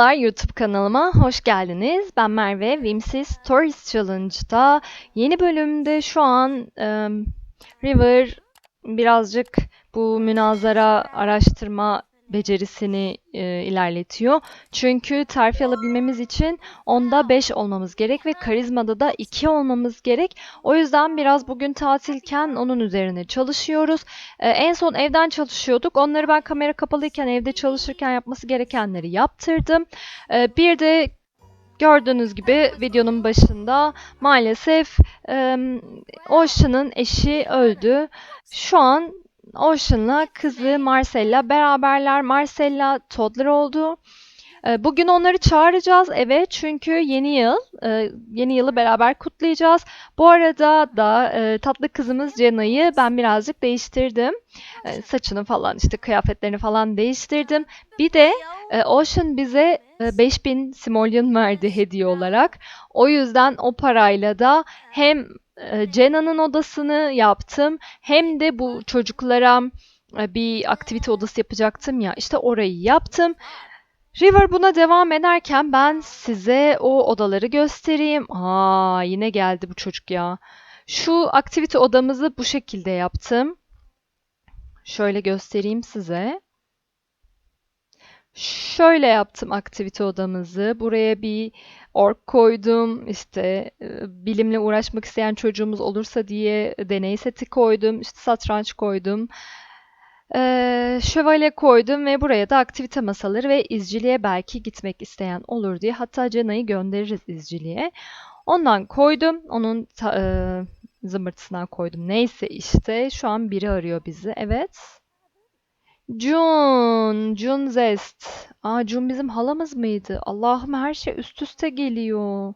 Merhabalar YouTube kanalıma hoş geldiniz. Ben Merve. Whimsy Stories Challenge'da yeni bölümde şu an em, River birazcık bu münazara araştırma becerisini e, ilerletiyor. Çünkü terfi alabilmemiz için onda 5 olmamız gerek ve karizmada da 2 olmamız gerek. O yüzden biraz bugün tatilken onun üzerine çalışıyoruz. Ee, en son evden çalışıyorduk. Onları ben kamera kapalıyken evde çalışırken yapması gerekenleri yaptırdım. Ee, bir de gördüğünüz gibi videonun başında maalesef e, Ocean'ın eşi öldü. Şu an Ocean'la kızı Marcella beraberler. Marcella toddler oldu. Ee, Bugün onları çağıracağız eve çünkü yeni yıl, e, yeni yılı beraber kutlayacağız. Bu arada da e, tatlı kızımız Cenna'yı ben birazcık değiştirdim. E, saçını falan işte kıyafetlerini falan değiştirdim. Bir de e, Ocean bize e, 5000 simoleon verdi hediye olarak. O yüzden o parayla da hem e, Cenna'nın odasını yaptım hem de bu çocuklara e, bir aktivite odası yapacaktım ya işte orayı yaptım. River buna devam ederken ben size o odaları göstereyim. Aa yine geldi bu çocuk ya. Şu aktivite odamızı bu şekilde yaptım. Şöyle göstereyim size. Şöyle yaptım aktivite odamızı. Buraya bir ork koydum. İşte e, bilimle uğraşmak isteyen çocuğumuz olursa diye deney seti koydum. İşte satranç koydum. Ee, şövalye koydum ve buraya da aktivite masaları ve izciliğe belki gitmek isteyen olur diye. Hatta Cena'yı göndeririz izciliğe. Ondan koydum. Onun ta- e, zımbırtısından koydum. Neyse işte şu an biri arıyor bizi. Evet. Jun, Jun Zest. Aa Jun bizim halamız mıydı? Allah'ım her şey üst üste geliyor.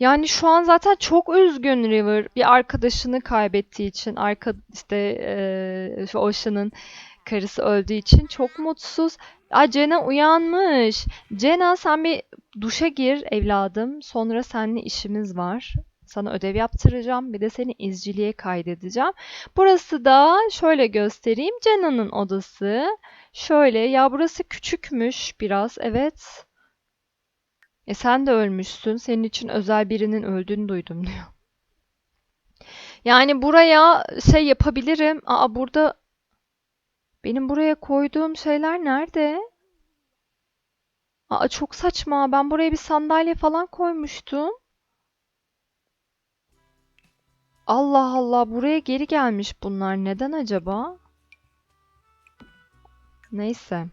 Yani şu an zaten çok üzgün River bir arkadaşını kaybettiği için arka işte şu Ocean'ın karısı öldüğü için çok mutsuz. Aa Cena uyanmış. Cena sen bir duşa gir evladım. Sonra seninle işimiz var. Sana ödev yaptıracağım. Bir de seni izciliğe kaydedeceğim. Burası da şöyle göstereyim. Cena'nın odası. Şöyle ya burası küçükmüş biraz. Evet. E sen de ölmüşsün. Senin için özel birinin öldüğünü duydum diyor. Yani buraya şey yapabilirim. Aa burada benim buraya koyduğum şeyler nerede? Aa çok saçma. Ben buraya bir sandalye falan koymuştum. Allah Allah buraya geri gelmiş bunlar. Neden acaba? Neyse.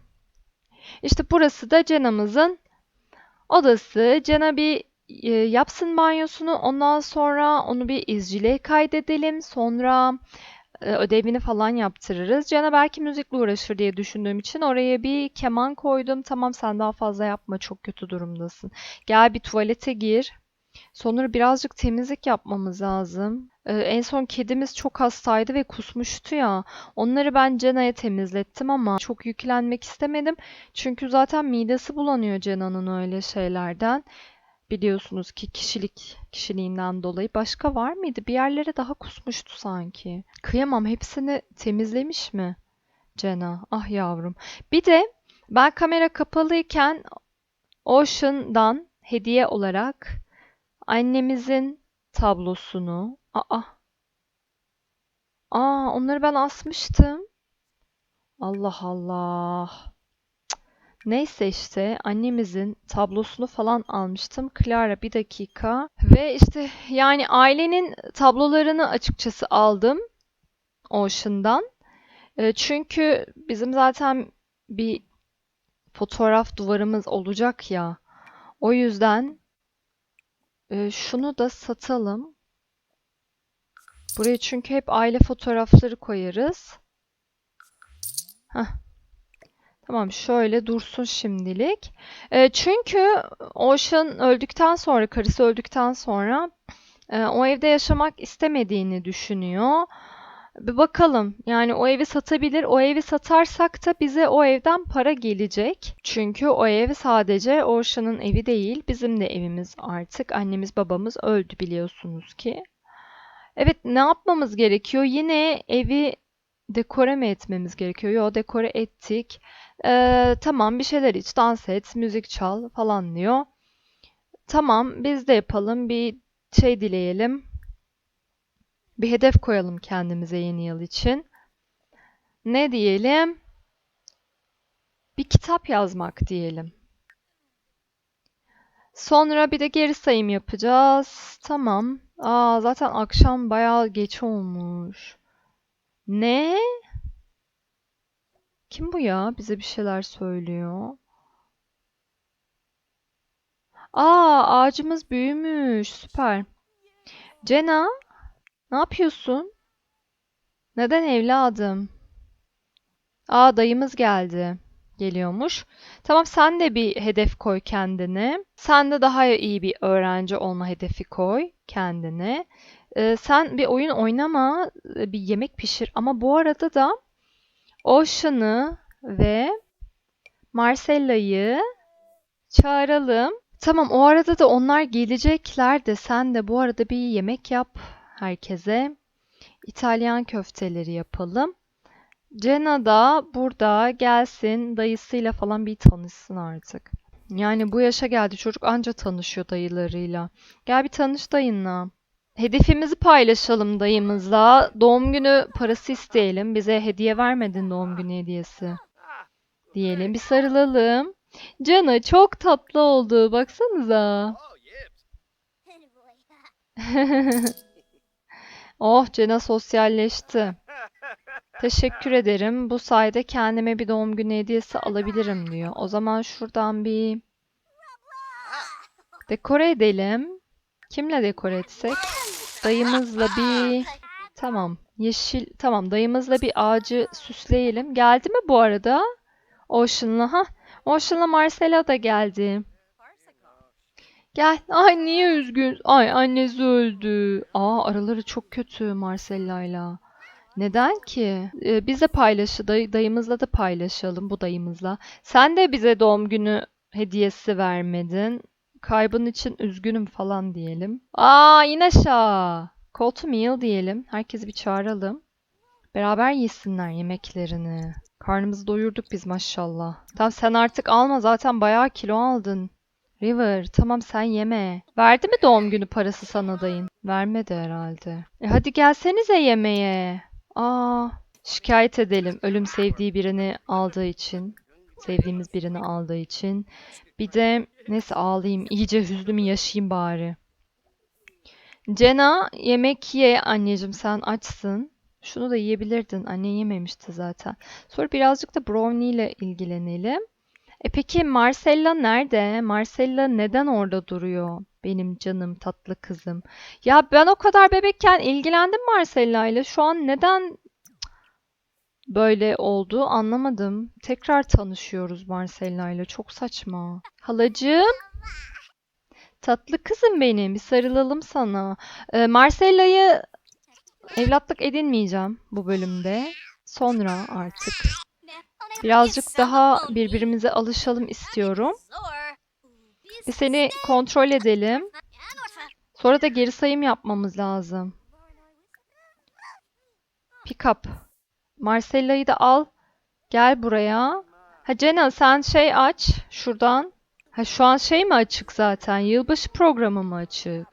İşte burası da Cena'mızın odası. Cena bir e, yapsın banyosunu. Ondan sonra onu bir izciliğe kaydedelim. Sonra e, ödevini falan yaptırırız. Cena belki müzikle uğraşır diye düşündüğüm için oraya bir keman koydum. Tamam sen daha fazla yapma çok kötü durumdasın. Gel bir tuvalete gir. Sonra birazcık temizlik yapmamız lazım. Ee, en son kedimiz çok hastaydı ve kusmuştu ya. Onları ben Cena'ya temizlettim ama çok yüklenmek istemedim. Çünkü zaten midesi bulanıyor Cena'nın öyle şeylerden. Biliyorsunuz ki kişilik kişiliğinden dolayı. Başka var mıydı? Bir yerlere daha kusmuştu sanki. Kıyamam hepsini temizlemiş mi Cena? Ah yavrum. Bir de ben kamera kapalıyken Ocean'dan hediye olarak annemizin tablosunu Aa. Aa, onları ben asmıştım. Allah Allah. Neyse işte annemizin tablosunu falan almıştım. Clara bir dakika. Ve işte yani ailenin tablolarını açıkçası aldım Ocean'dan. E, çünkü bizim zaten bir fotoğraf duvarımız olacak ya. O yüzden e, şunu da satalım. Buraya çünkü hep aile fotoğrafları koyarız. Heh. Tamam şöyle dursun şimdilik. E, çünkü Ocean öldükten sonra, karısı öldükten sonra e, o evde yaşamak istemediğini düşünüyor. Bir bakalım. Yani o evi satabilir. O evi satarsak da bize o evden para gelecek. Çünkü o ev sadece Ocean'ın evi değil, bizim de evimiz artık. Annemiz babamız öldü biliyorsunuz ki. Evet, ne yapmamız gerekiyor? Yine evi dekore mi etmemiz gerekiyor? Yo, dekore ettik. Ee, tamam bir şeyler iç, dans et, müzik çal falan diyor. Tamam biz de yapalım. Bir şey dileyelim. Bir hedef koyalım kendimize yeni yıl için. Ne diyelim? Bir kitap yazmak diyelim. Sonra bir de geri sayım yapacağız. Tamam. Aa zaten akşam bayağı geç olmuş. Ne? Kim bu ya? Bize bir şeyler söylüyor. Aa ağacımız büyümüş. Süper. Cena, ne yapıyorsun? Neden evladım? Aa dayımız geldi. Geliyormuş. Tamam sen de bir hedef koy kendine. Sen de daha iyi bir öğrenci olma hedefi koy kendine. Ee, sen bir oyun oynama, bir yemek pişir. Ama bu arada da Ocean'ı ve Marcella'yı çağıralım. Tamam o arada da onlar gelecekler de sen de bu arada bir yemek yap herkese. İtalyan köfteleri yapalım. Jenna da burada gelsin dayısıyla falan bir tanışsın artık. Yani bu yaşa geldi çocuk anca tanışıyor dayılarıyla. Gel bir tanış dayınla. Hedefimizi paylaşalım dayımızla. Doğum günü parası isteyelim. Bize hediye vermedin doğum günü hediyesi. Diyelim bir sarılalım. Cana çok tatlı oldu. Baksanıza. Oh Cena sosyalleşti. Teşekkür ederim. Bu sayede kendime bir doğum günü hediyesi alabilirim diyor. O zaman şuradan bir dekore edelim. Kimle dekore etsek? Dayımızla bir tamam yeşil tamam dayımızla bir ağacı süsleyelim. Geldi mi bu arada? Ocean'la ha? Ocean'la Marcella da geldi. Gel. Ay niye üzgün? Ay annesi öldü. Aa araları çok kötü Marcella'yla. Neden ki? Ee, biz de paylaşı, day- dayımızla da paylaşalım bu dayımızla. Sen de bize doğum günü hediyesi vermedin. Kaybın için üzgünüm falan diyelim. Aa in aşağı. Call meal diyelim. Herkesi bir çağıralım. Beraber yesinler yemeklerini. Karnımızı doyurduk biz maşallah. Tamam sen artık alma zaten bayağı kilo aldın. River, tamam sen yeme. Verdi mi doğum günü parası sana dayın? Vermedi herhalde. E hadi gelsenize yemeğe. Aa, şikayet edelim. Ölüm sevdiği birini aldığı için. Sevdiğimiz birini aldığı için. Bir de neyse ağlayayım. iyice hüznümü yaşayayım bari. Cena yemek ye anneciğim sen açsın. Şunu da yiyebilirdin. Anne yememişti zaten. Sonra birazcık da brownie ile ilgilenelim. E peki Marcella nerede? Marcella neden orada duruyor? Benim canım tatlı kızım. Ya ben o kadar bebekken ilgilendim Marcella ile. Şu an neden böyle oldu anlamadım. Tekrar tanışıyoruz Marcella ile. Çok saçma. Halacığım. Tatlı kızım benim. Bir sarılalım sana. Ee, Marcella'yı evlatlık edinmeyeceğim bu bölümde. Sonra artık. Birazcık daha birbirimize alışalım istiyorum. Bir seni kontrol edelim. Sonra da geri sayım yapmamız lazım. Pick up. Marcella'yı da al. Gel buraya. Ha Cena sen şey aç şuradan. Ha şu an şey mi açık zaten? Yılbaşı programı mı açık?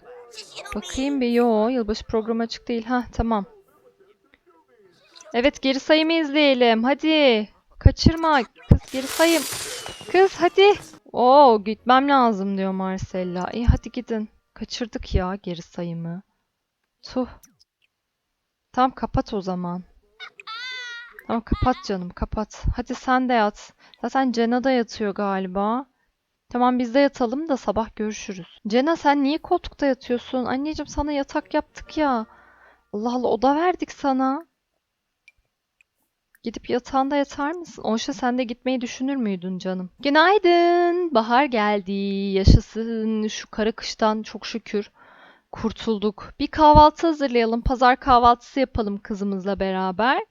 Bakayım bir. Yo, yılbaşı programı açık değil. Ha tamam. Evet geri sayımı izleyelim. Hadi. Kaçırma. Kız geri sayım. Kız hadi. Oo gitmem lazım diyor Marcella. İyi hadi gidin. Kaçırdık ya geri sayımı. Tuh. Tamam kapat o zaman. Tamam kapat canım kapat. Hadi sen de yat. Zaten Cena da yatıyor galiba. Tamam biz de yatalım da sabah görüşürüz. Cena sen niye koltukta yatıyorsun? Anneciğim sana yatak yaptık ya. Allah Allah oda verdik sana. Gidip yatağında yatar mısın? Oysa sen de gitmeyi düşünür müydün canım? Günaydın. Bahar geldi. Yaşasın şu kara kıştan çok şükür kurtulduk. Bir kahvaltı hazırlayalım. Pazar kahvaltısı yapalım kızımızla beraber.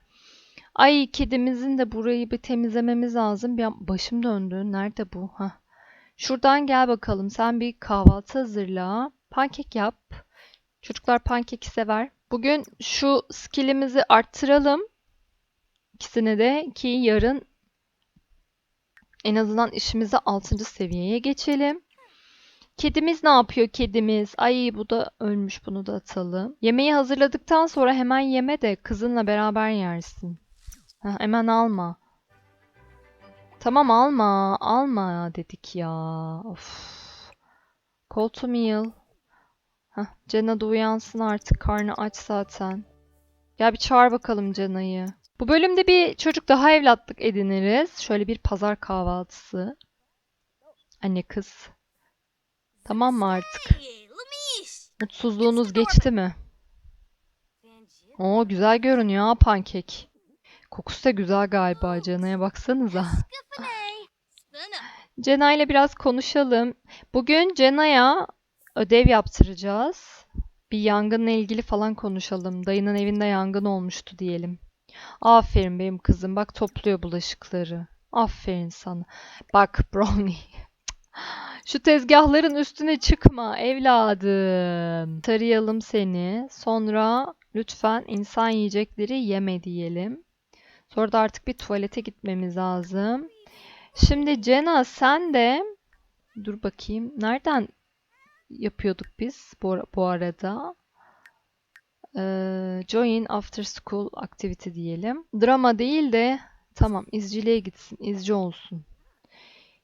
Ay kedimizin de burayı bir temizlememiz lazım. Bir başım döndü. Nerede bu? Hah. Şuradan gel bakalım. Sen bir kahvaltı hazırla. Pankek yap. Çocuklar pankeki sever. Bugün şu skillimizi arttıralım. İkisini de ki yarın En azından işimizi 6. seviyeye geçelim. Kedimiz ne yapıyor kedimiz? Ay bu da ölmüş bunu da atalım. Yemeği hazırladıktan sonra hemen yeme de kızınla beraber yersin. Ha, hemen alma. Tamam alma. Alma dedik ya. Of. Call to meal. Hah, Cena da uyansın artık. Karnı aç zaten. Ya bir çağır bakalım Cena'yı. Bu bölümde bir çocuk daha evlatlık ediniriz. Şöyle bir pazar kahvaltısı. Anne kız. Tamam mı artık? Mutsuzluğunuz geçti mi? Oo güzel görünüyor ha pankek. Kokusu da güzel galiba Cena'ya baksanıza. Cena ile biraz konuşalım. Bugün Cena'ya ödev yaptıracağız. Bir yangınla ilgili falan konuşalım. Dayının evinde yangın olmuştu diyelim. Aferin benim kızım. Bak topluyor bulaşıkları. Aferin sana. Bak Brownie. Şu tezgahların üstüne çıkma evladım. Tarayalım seni. Sonra lütfen insan yiyecekleri yeme diyelim. Sonra da artık bir tuvalete gitmemiz lazım. Şimdi Cena sen de dur bakayım. Nereden yapıyorduk biz bu, bu arada? Ee, join after school activity diyelim. Drama değil de tamam izciliğe gitsin. izci olsun.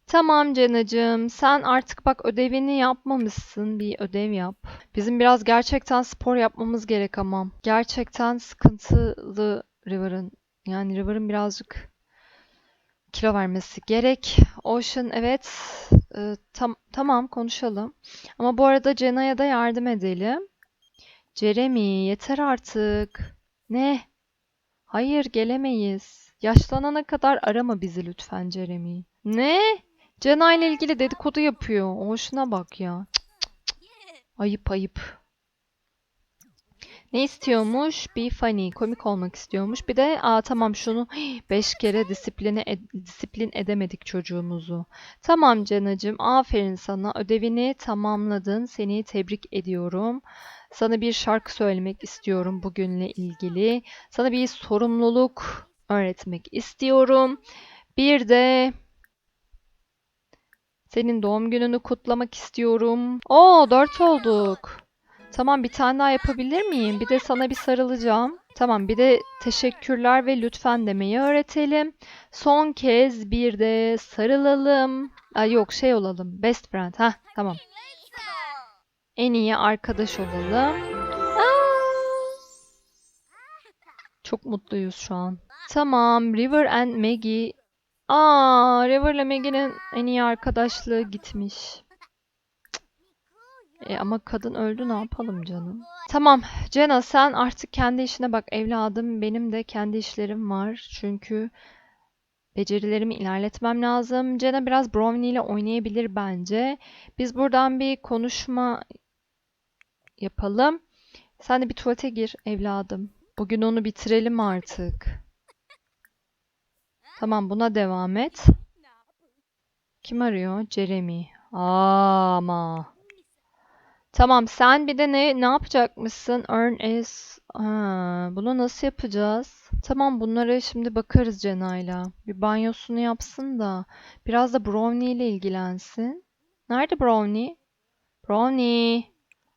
Tamam Cenacığım, sen artık bak ödevini yapmamışsın. Bir ödev yap. Bizim biraz gerçekten spor yapmamız gerek ama. Gerçekten sıkıntılı River'ın. Yani River'ın birazcık kilo vermesi gerek. Ocean evet. Tam, tamam konuşalım. Ama bu arada Cena'ya da yardım edelim. Jeremy yeter artık. Ne? Hayır gelemeyiz. Yaşlanana kadar arama bizi lütfen Jeremy. Ne? Cena ile ilgili dedikodu yapıyor. Hoşuna bak ya. Ayıp ayıp. Ne istiyormuş? Be funny. Komik olmak istiyormuş. Bir de aa tamam şunu 5 kere disipline ed- disiplin edemedik çocuğumuzu. Tamam Cenacığım. Aferin sana. Ödevini tamamladın. Seni tebrik ediyorum. Sana bir şarkı söylemek istiyorum bugünle ilgili. Sana bir sorumluluk öğretmek istiyorum. Bir de senin doğum gününü kutlamak istiyorum. Oo, dört olduk. Tamam, bir tane daha yapabilir miyim? Bir de sana bir sarılacağım. Tamam, bir de teşekkürler ve lütfen demeyi öğretelim. Son kez bir de sarılalım. Ay yok, şey olalım. Best friend. Ha, tamam. En iyi arkadaş olalım. Aa! Çok mutluyuz şu an. Tamam, River and Maggie. Aa, River ile Maggie'nin en iyi arkadaşlığı gitmiş. E, ama kadın öldü ne yapalım canım? Tamam, Jenna sen artık kendi işine bak evladım. Benim de kendi işlerim var. Çünkü becerilerimi ilerletmem lazım. Jenna biraz Brownie ile oynayabilir bence. Biz buradan bir konuşma yapalım. Sen de bir tuvalete gir evladım. Bugün onu bitirelim artık. Tamam buna devam et. Kim arıyor? Jeremy. Aa, ama. Tamam sen bir de ne ne yapacakmışsın? Earn is. Ha, bunu nasıl yapacağız? Tamam bunlara şimdi bakarız Cena'yla. Bir banyosunu yapsın da biraz da Brownie ile ilgilensin. Nerede Brownie? Brownie.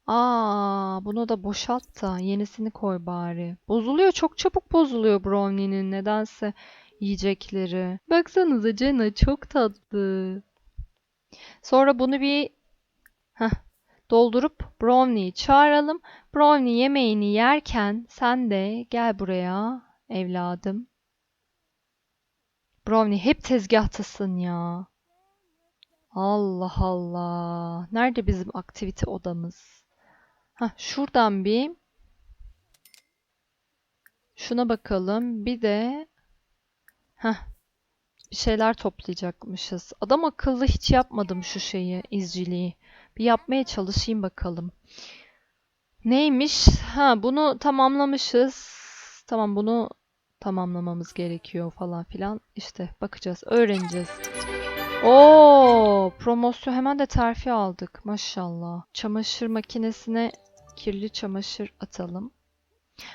Aa, bunu da boşalt da yenisini koy bari. Bozuluyor çok çabuk bozuluyor Brownie'nin nedense yiyecekleri. Baksanıza Jenna çok tatlı. Sonra bunu bir heh, doldurup Brownie'yi çağıralım. Brownie yemeğini yerken sen de gel buraya evladım. Brownie hep tezgahtasın ya. Allah Allah. Nerede bizim aktivite odamız? Hah, şuradan bir şuna bakalım. Bir de heh, bir şeyler toplayacakmışız. Adam akıllı hiç yapmadım şu şeyi, izciliği. Bir yapmaya çalışayım bakalım. Neymiş? Ha, bunu tamamlamışız. Tamam, bunu tamamlamamız gerekiyor falan filan. İşte bakacağız, öğreneceğiz. Oo, promosyon hemen de terfi aldık. Maşallah. Çamaşır makinesine kirli çamaşır atalım.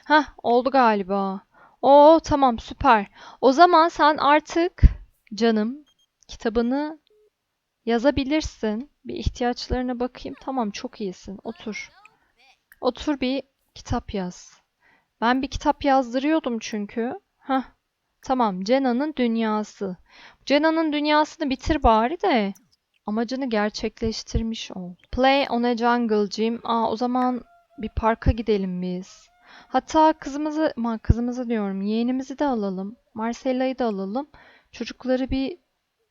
Hah, oldu galiba. Oo, tamam süper. O zaman sen artık canım kitabını yazabilirsin. Bir ihtiyaçlarına bakayım. Tamam, çok iyisin. Otur. Otur bir kitap yaz. Ben bir kitap yazdırıyordum çünkü. Hah. Tamam, Cenna'nın dünyası. Cenna'nın dünyasını bitir bari de amacını gerçekleştirmiş ol. Play on a jungle gym. Aa, o zaman bir parka gidelim biz. Hatta kızımızı, ma kızımızı diyorum, yeğenimizi de alalım. Marcella'yı da alalım. Çocukları bir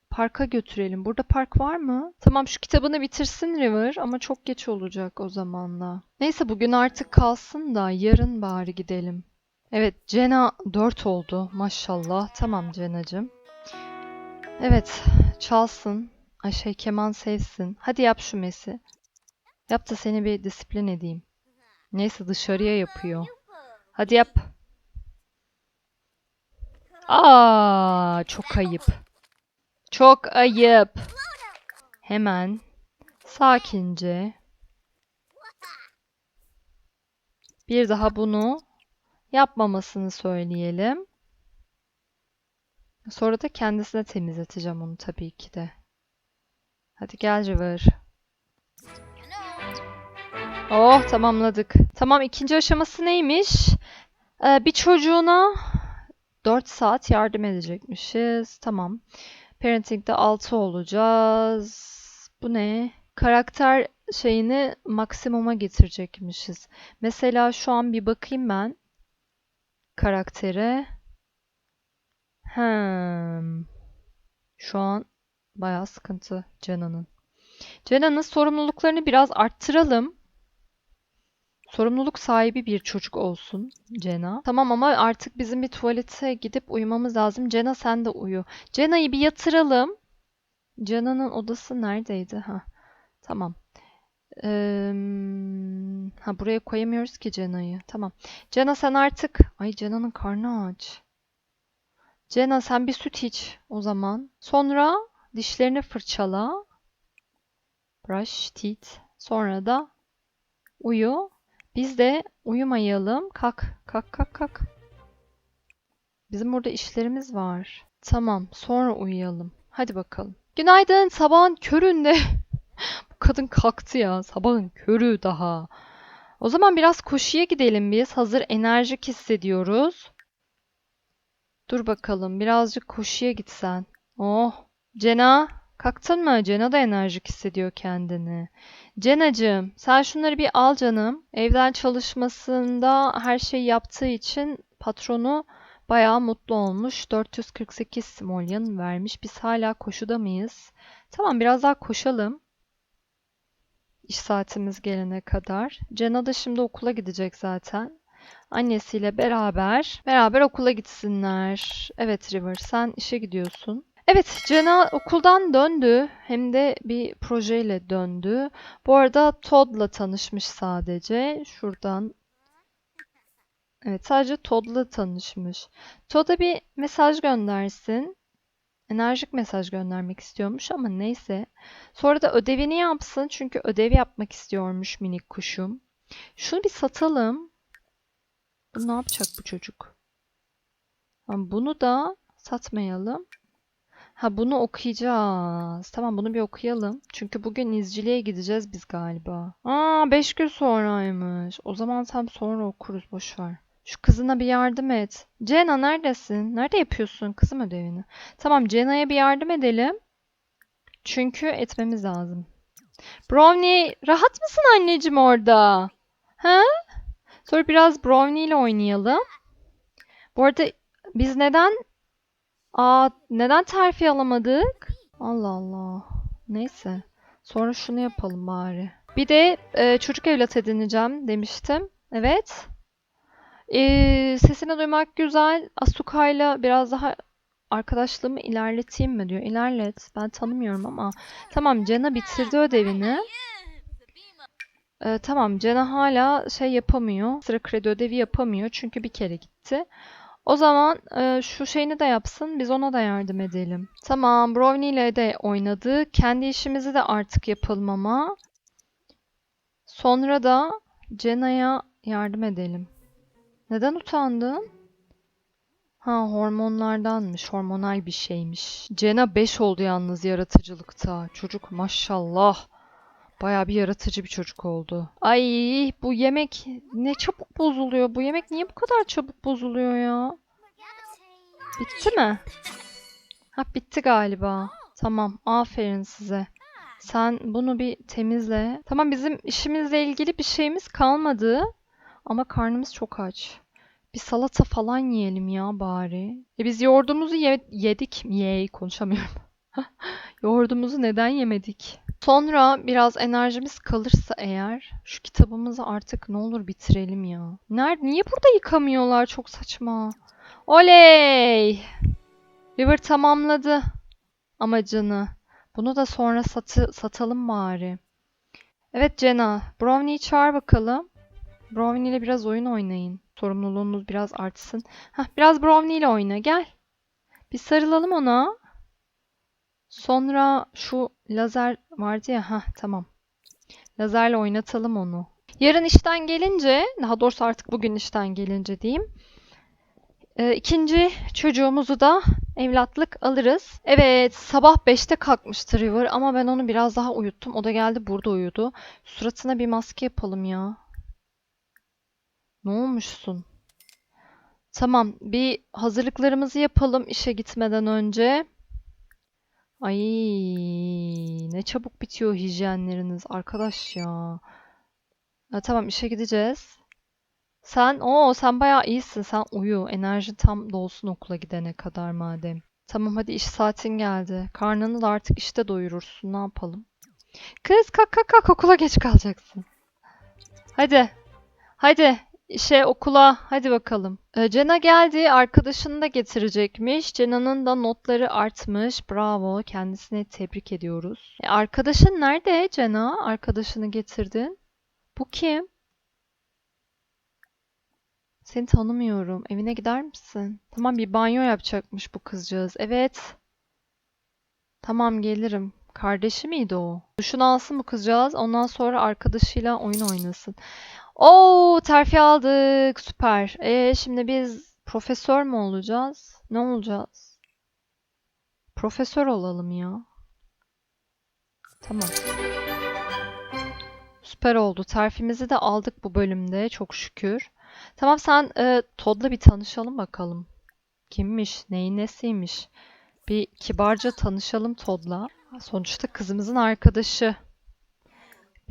parka götürelim. Burada park var mı? Tamam şu kitabını bitirsin River ama çok geç olacak o zamanla. Neyse bugün artık kalsın da yarın bari gidelim. Evet Cena 4 oldu maşallah. Tamam Cenacığım. Evet çalsın. Ay şey keman sevsin. Hadi yap şu mesi. Yap da seni bir disiplin edeyim. Neyse dışarıya yapıyor. Hadi yap. Aa, çok ayıp. Çok ayıp. Hemen sakince bir daha bunu yapmamasını söyleyelim. Sonra da kendisine temizleteceğim onu tabii ki de. Hadi gel River. Oh tamamladık. Tamam ikinci aşaması neymiş? Ee, bir çocuğuna 4 saat yardım edecekmişiz. Tamam. Parenting'de 6 olacağız. Bu ne? Karakter şeyini maksimuma getirecekmişiz. Mesela şu an bir bakayım ben karaktere. Hmm. Şu an bayağı sıkıntı Cenna'nın. Cenna'nın sorumluluklarını biraz arttıralım. Sorumluluk sahibi bir çocuk olsun Cena. Tamam ama artık bizim bir tuvalete gidip uyumamız lazım. Cena sen de uyu. Cena'yı bir yatıralım. Cena'nın odası neredeydi? Ha. Tamam. Eee, ha buraya koyamıyoruz ki Cena'yı. Tamam. Cena sen artık... Ay Cena'nın karnı aç. Cena sen bir süt iç o zaman. Sonra dişlerini fırçala. Brush teeth. Sonra da uyu. Biz de uyumayalım. Kalk, kalk, kalk, kalk. Bizim burada işlerimiz var. Tamam, sonra uyuyalım. Hadi bakalım. Günaydın, sabahın köründe. Bu kadın kalktı ya, sabahın körü daha. O zaman biraz koşuya gidelim biz. Hazır enerjik hissediyoruz. Dur bakalım, birazcık koşuya gitsen. Oh, Cena, kalktın mı? Cena da enerjik hissediyor kendini. Cenacığım, sen şunları bir al canım. Evden çalışmasında her şeyi yaptığı için patronu bayağı mutlu olmuş. 448 simoleon vermiş. Biz hala koşuda mıyız? Tamam, biraz daha koşalım. İş saatimiz gelene kadar. Cena da şimdi okula gidecek zaten. Annesiyle beraber, beraber okula gitsinler. Evet River, sen işe gidiyorsun. Evet, Cena okuldan döndü. Hem de bir projeyle döndü. Bu arada Todd'la tanışmış sadece. Şuradan. Evet, sadece Todd'la tanışmış. Todd'a bir mesaj göndersin. Enerjik mesaj göndermek istiyormuş ama neyse. Sonra da ödevini yapsın. Çünkü ödev yapmak istiyormuş minik kuşum. Şunu bir satalım. Bu ne yapacak bu çocuk? Bunu da satmayalım. Ha bunu okuyacağız. Tamam bunu bir okuyalım. Çünkü bugün izciliğe gideceğiz biz galiba. Aa 5 gün sonraymış. O zaman tam sonra okuruz boş ver. Şu kızına bir yardım et. Cena neredesin? Nerede yapıyorsun kızım ödevini? Tamam Cena'ya bir yardım edelim. Çünkü etmemiz lazım. Brownie rahat mısın anneciğim orada? Ha? Sonra biraz Brownie ile oynayalım. Bu arada biz neden Aa, neden terfi alamadık? Allah Allah. Neyse. Sonra şunu yapalım bari. Bir de e, çocuk evlat edineceğim demiştim. Evet. E, sesini duymak güzel. Asuka'yla biraz daha arkadaşlığımı ilerleteyim mi diyor. İlerlet. Ben tanımıyorum ama. Tamam Cena bitirdi ödevini. E, tamam Cena hala şey yapamıyor. Sıra kredi ödevi yapamıyor. Çünkü bir kere gitti. O zaman e, şu şeyini de yapsın, biz ona da yardım edelim. Tamam, Brownie ile de oynadı. Kendi işimizi de artık yapalım ama. Sonra da Cenna'ya yardım edelim. Neden utandın? Ha hormonlardanmış. Hormonal bir şeymiş. Cena 5 oldu yalnız yaratıcılıkta. Çocuk maşallah. Baya bir yaratıcı bir çocuk oldu. Ay bu yemek ne çabuk bozuluyor. Bu yemek niye bu kadar çabuk bozuluyor ya? Bitti mi? Ha bitti galiba. Tamam aferin size. Sen bunu bir temizle. Tamam bizim işimizle ilgili bir şeyimiz kalmadı. Ama karnımız çok aç. Bir salata falan yiyelim ya bari. E biz yoğurdumuzu ye- yedik. Yey konuşamıyorum. Yoğurdumuzu neden yemedik? Sonra biraz enerjimiz kalırsa eğer şu kitabımızı artık ne olur bitirelim ya. Nerede? Niye burada yıkamıyorlar? Çok saçma. Oley! River tamamladı amacını. Bunu da sonra satı satalım bari. Evet Jenna, Brownie'yi çağır bakalım. Brownie ile biraz oyun oynayın. Sorumluluğunuz biraz artsın. Hah, biraz Brownie ile oyna. Gel. Bir sarılalım ona. Sonra şu lazer vardı ya. Hah, tamam. Lazerle oynatalım onu. Yarın işten gelince, daha doğrusu artık bugün işten gelince diyeyim. e, ikinci çocuğumuzu da evlatlık alırız. Evet, sabah 5'te kalkmıştı River ama ben onu biraz daha uyuttum. O da geldi burada uyudu. Suratına bir maske yapalım ya. Ne olmuşsun? Tamam, bir hazırlıklarımızı yapalım işe gitmeden önce. Ay, ne çabuk bitiyor hijyenleriniz arkadaş ya. Ha, tamam işe gideceğiz. Sen, o sen bayağı iyisin. Sen uyu. Enerji tam dolsun okula gidene kadar madem. Tamam hadi iş saatin geldi. Karnını da artık işte doyurursun. Ne yapalım? Kız kalk kalk kalk okula geç kalacaksın. Hadi. Hadi işe okula hadi bakalım. Ee, Cena geldi arkadaşını da getirecekmiş. Cena'nın da notları artmış. Bravo kendisini tebrik ediyoruz. E, arkadaşın nerede Cena? Arkadaşını getirdin. Bu kim? Seni tanımıyorum. Evine gider misin? Tamam bir banyo yapacakmış bu kızcağız. Evet. Tamam gelirim. Kardeşi miydi o? Duşunu alsın bu kızcağız. Ondan sonra arkadaşıyla oyun oynasın. Oo, terfi aldık. Süper. Ee, şimdi biz profesör mü olacağız? Ne olacağız? Profesör olalım ya. Tamam. Süper oldu. Terfimizi de aldık bu bölümde çok şükür. Tamam sen e, Todd'la bir tanışalım bakalım. Kimmiş, neyin nesiymiş? Bir kibarca tanışalım Todd'la. Sonuçta kızımızın arkadaşı.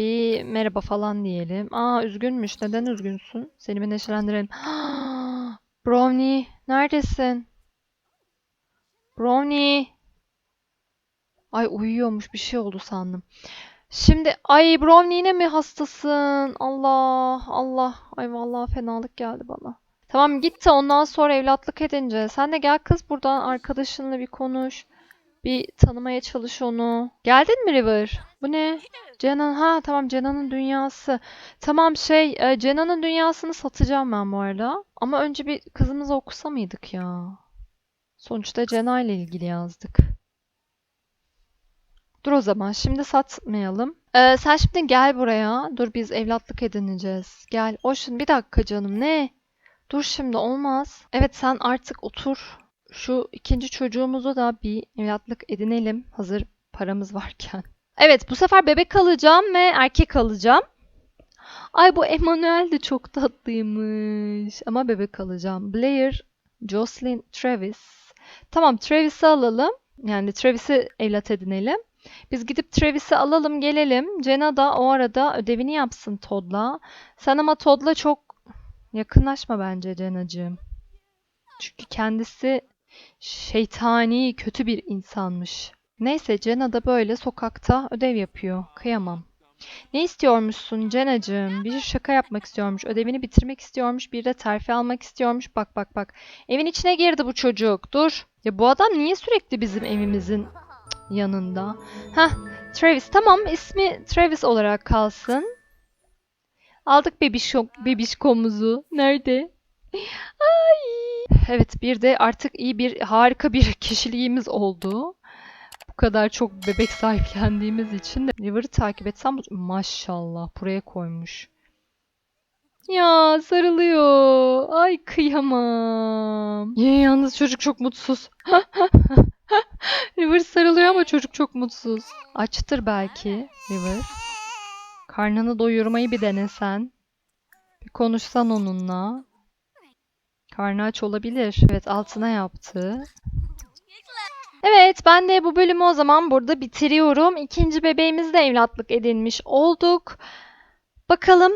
Bir merhaba falan diyelim. Aa üzgünmüş. Neden üzgünsün? Seni bir neşelendirelim. Brownie, neredesin? Brownie. Ay uyuyormuş. Bir şey oldu sandım. Şimdi ay Brownie yine mi hastasın? Allah Allah. Ay vallahi fenalık geldi bana. Tamam git de ondan sonra evlatlık edince. Sen de gel kız buradan arkadaşınla bir konuş. Bir tanımaya çalış onu. Geldin mi River? Bu ne? Cenan ha tamam Cenan'ın dünyası. Tamam şey e, Cenan'ın dünyasını satacağım ben bu arada. Ama önce bir kızımızı okusa mıydık ya? Sonuçta Cena ile ilgili yazdık. Dur o zaman şimdi satmayalım. Ee, sen şimdi gel buraya. Dur biz evlatlık edineceğiz. Gel. Ocean bir dakika canım ne? Dur şimdi olmaz. Evet sen artık otur. Şu ikinci çocuğumuzu da bir evlatlık edinelim. Hazır paramız varken. Evet bu sefer bebek alacağım ve erkek alacağım. Ay bu Emmanuel de çok tatlıymış. Ama bebek alacağım. Blair, Jocelyn, Travis. Tamam Travis'i alalım. Yani Travis'i evlat edinelim. Biz gidip Travis'i alalım gelelim. Jenna da o arada ödevini yapsın Todd'la. Sen ama Todd'la çok yakınlaşma bence Jenna'cığım. Çünkü kendisi şeytani, kötü bir insanmış. Neyse Jenna da böyle sokakta ödev yapıyor. Kıyamam. Ne istiyormuşsun Cenna'cığım? Bir şaka yapmak istiyormuş. Ödevini bitirmek istiyormuş. Bir de terfi almak istiyormuş. Bak bak bak. Evin içine girdi bu çocuk. Dur. Ya bu adam niye sürekli bizim evimizin yanında? Heh, Travis. Tamam ismi Travis olarak kalsın. Aldık bebişo, bebişkomuzu. Nerede? Ay. Evet bir de artık iyi bir harika bir kişiliğimiz oldu. Bu kadar çok bebek sahiplendiğimiz için de River'ı takip etsem maşallah buraya koymuş. Ya sarılıyor. Ay kıyamam. Ya, yalnız çocuk çok mutsuz. River sarılıyor ama çocuk çok mutsuz. Açtır belki River. Karnını doyurmayı bir denesen. Bir konuşsan onunla. Karnı aç olabilir. Evet altına yaptı. Evet ben de bu bölümü o zaman burada bitiriyorum. İkinci bebeğimizi de evlatlık edinmiş olduk. Bakalım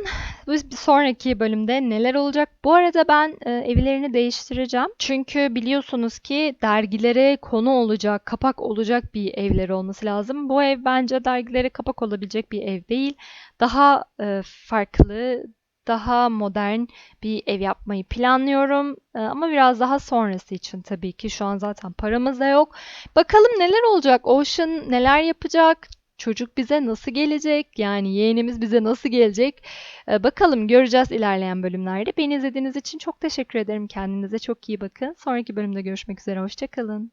biz bir sonraki bölümde neler olacak. Bu arada ben e, evlerini değiştireceğim. Çünkü biliyorsunuz ki dergilere konu olacak, kapak olacak bir evleri olması lazım. Bu ev bence dergilere kapak olabilecek bir ev değil. Daha e, farklı, daha modern bir ev yapmayı planlıyorum. E, ama biraz daha sonrası için tabii ki. Şu an zaten paramız da yok. Bakalım neler olacak? Ocean neler yapacak? Çocuk bize nasıl gelecek? Yani yeğenimiz bize nasıl gelecek? Ee, bakalım göreceğiz ilerleyen bölümlerde. Beni izlediğiniz için çok teşekkür ederim. Kendinize çok iyi bakın. Sonraki bölümde görüşmek üzere. Hoşçakalın.